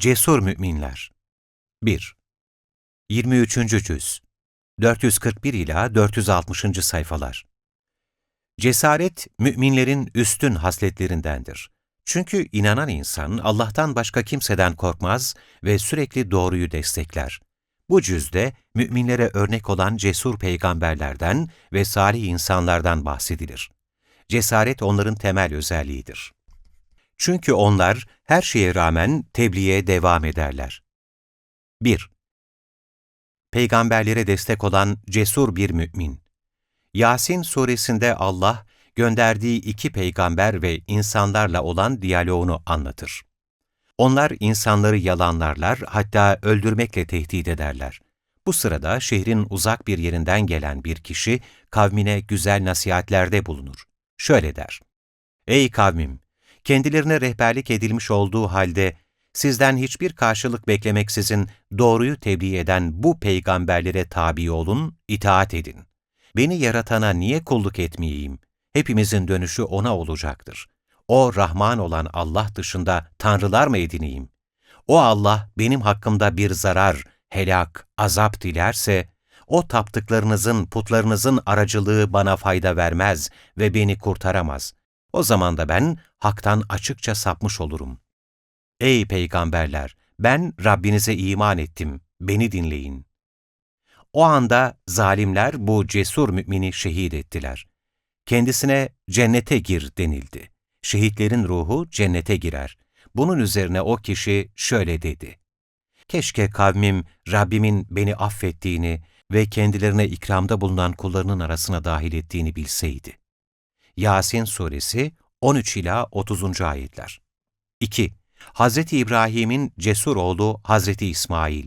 Cesur Müminler 1. 23. Cüz 441 ila 460. sayfalar Cesaret, müminlerin üstün hasletlerindendir. Çünkü inanan insan Allah'tan başka kimseden korkmaz ve sürekli doğruyu destekler. Bu cüzde müminlere örnek olan cesur peygamberlerden ve salih insanlardan bahsedilir. Cesaret onların temel özelliğidir. Çünkü onlar her şeye rağmen tebliğe devam ederler. 1. Peygamberlere destek olan cesur bir mümin. Yasin suresinde Allah, gönderdiği iki peygamber ve insanlarla olan diyaloğunu anlatır. Onlar insanları yalanlarlar, hatta öldürmekle tehdit ederler. Bu sırada şehrin uzak bir yerinden gelen bir kişi kavmine güzel nasihatlerde bulunur. Şöyle der, Ey kavmim! Kendilerine rehberlik edilmiş olduğu halde sizden hiçbir karşılık beklemeksizin doğruyu tebliğ eden bu peygamberlere tabi olun, itaat edin. Beni yaratana niye kulluk etmeyeyim? Hepimizin dönüşü O'na olacaktır. O Rahman olan Allah dışında tanrılar mı edineyim? O Allah benim hakkımda bir zarar, helak, azap dilerse, o taptıklarınızın, putlarınızın aracılığı bana fayda vermez ve beni kurtaramaz. O zaman da ben haktan açıkça sapmış olurum. Ey peygamberler! Ben Rabbinize iman ettim, beni dinleyin. O anda zalimler bu cesur mümini şehit ettiler. Kendisine cennete gir denildi. Şehitlerin ruhu cennete girer. Bunun üzerine o kişi şöyle dedi. Keşke kavmim Rabbimin beni affettiğini ve kendilerine ikramda bulunan kullarının arasına dahil ettiğini bilseydi. Yasin Suresi 13 ila 30. ayetler. 2. Hazreti İbrahim'in cesur oğlu Hazreti İsmail.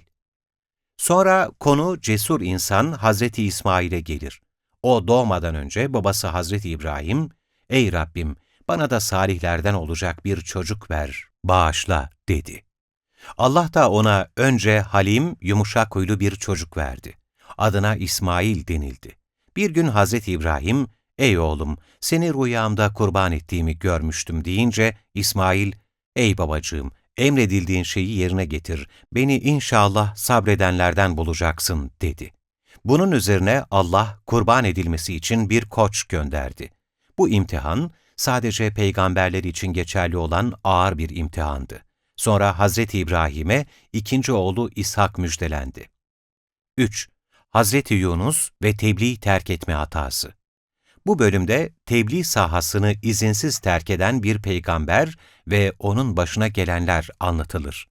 Sonra konu cesur insan Hazreti İsmail'e gelir. O doğmadan önce babası Hazreti İbrahim, "Ey Rabbim, bana da salihlerden olacak bir çocuk ver, bağışla." dedi. Allah da ona önce halim, yumuşak huylu bir çocuk verdi. Adına İsmail denildi. Bir gün Hazreti İbrahim, ''Ey oğlum, seni rüyamda kurban ettiğimi görmüştüm.'' deyince İsmail, ''Ey babacığım, emredildiğin şeyi yerine getir, beni inşallah sabredenlerden bulacaksın.'' dedi. Bunun üzerine Allah kurban edilmesi için bir koç gönderdi. Bu imtihan sadece peygamberler için geçerli olan ağır bir imtihandı. Sonra Hazreti İbrahim'e ikinci oğlu İshak müjdelendi. 3. Hazreti Yunus ve tebliğ terk etme hatası. Bu bölümde tebliğ sahasını izinsiz terk eden bir peygamber ve onun başına gelenler anlatılır.